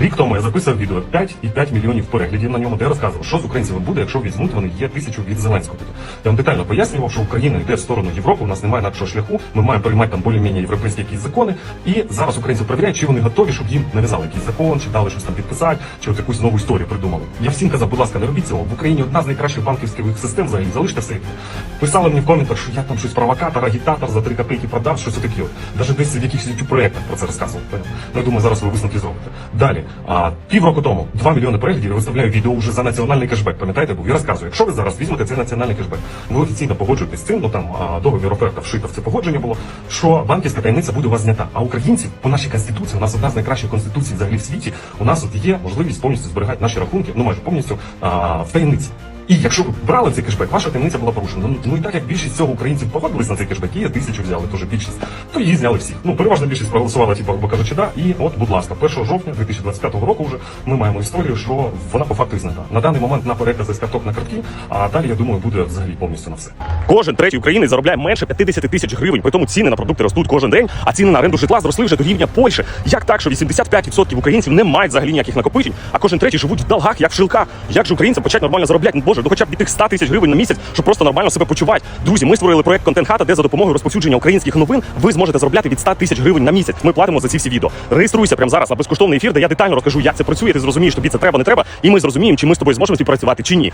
Рік тому я записав відео 5,5 мільйонів переглядів на ньому, де я розказував, що з українцями буде, якщо візьмуть вони є тисячу від Зеленського. Я вам детально пояснював, що Україна йде в сторону Європи, у нас немає інакшого шляху. Ми маємо приймати там більш-менш європейські якісь закони. І зараз українці перевіряють, чи вони готові, щоб їм нав'язали якийсь закон, чи дали щось там підписати, чи от якусь нову історію придумали. Я всім казав, будь ласка, не робіть цього. В Україні одна з найкращих банківських систем взагалі. Залиште все. Писали мені в коментах, що я там щось провокатор, агітатор за три копійки продав, щось таке. Навіть десь в якихось проєктах про це розказував. Ну, я думаю, зараз ви висновки зробите. Далі, а, півроку тому 2 мільйони переглядів я виставляю відео вже за національний кешбек. Пам'ятаєте, був? Я розказую, якщо ви зараз візьмете цей національний кешбек, ви офіційно погоджуєтесь з цим, ну там договір оферта вшита в це погодження було, що банківська таємниця буде у вас знята. А українці по нашій конституції, у нас одна з найкращих конституцій взагалі в світі, у нас от є можливість повністю зберігати наші рахунки, ну майже повністю а, в таємниці. І якщо ви брали цей кешбек, ваша таємниця була порушена. Ну, ну і так як більшість цього українців погодились на цей кешбек, і тисячу взяли, теж більшість, то її зняли всіх. Ну, переважна більшість проголосувала, типу, бо кажучи, да. І от, будь ласка, 1 жовтня 2025 року вже ми маємо історію, що вона по факту знята. На даний момент на перекази з карток на картки, а далі, я думаю, буде взагалі повністю на все. Кожен третій українець заробляє менше 50 тисяч гривень. При тому ціни на продукти ростуть кожен день, а ціни на оренду житла зросли вже до рівня Польщі. Як так, що 85% українців не мають взагалі ніяких накопичень, а кожен третій живуть в долгах, як в шилках? Як же українцям почати нормально заробляти? Ну боже, ну хоча б від тих 100 тисяч гривень на місяць, щоб просто нормально себе почувати. Друзі, ми створили проект Контент Хата, де за допомогою розповсюдження українських новин ви зможете заробляти від 100 тисяч гривень на місяць. Ми платимо за ці всі відео. Реєструйся прямо зараз на безкоштовний ефір, де я детально розкажу, як це працює. Ти зрозумієш, тобі це треба, не треба, і ми зрозуміємо, чи ми з тобою зможемо співпрацювати чи ні.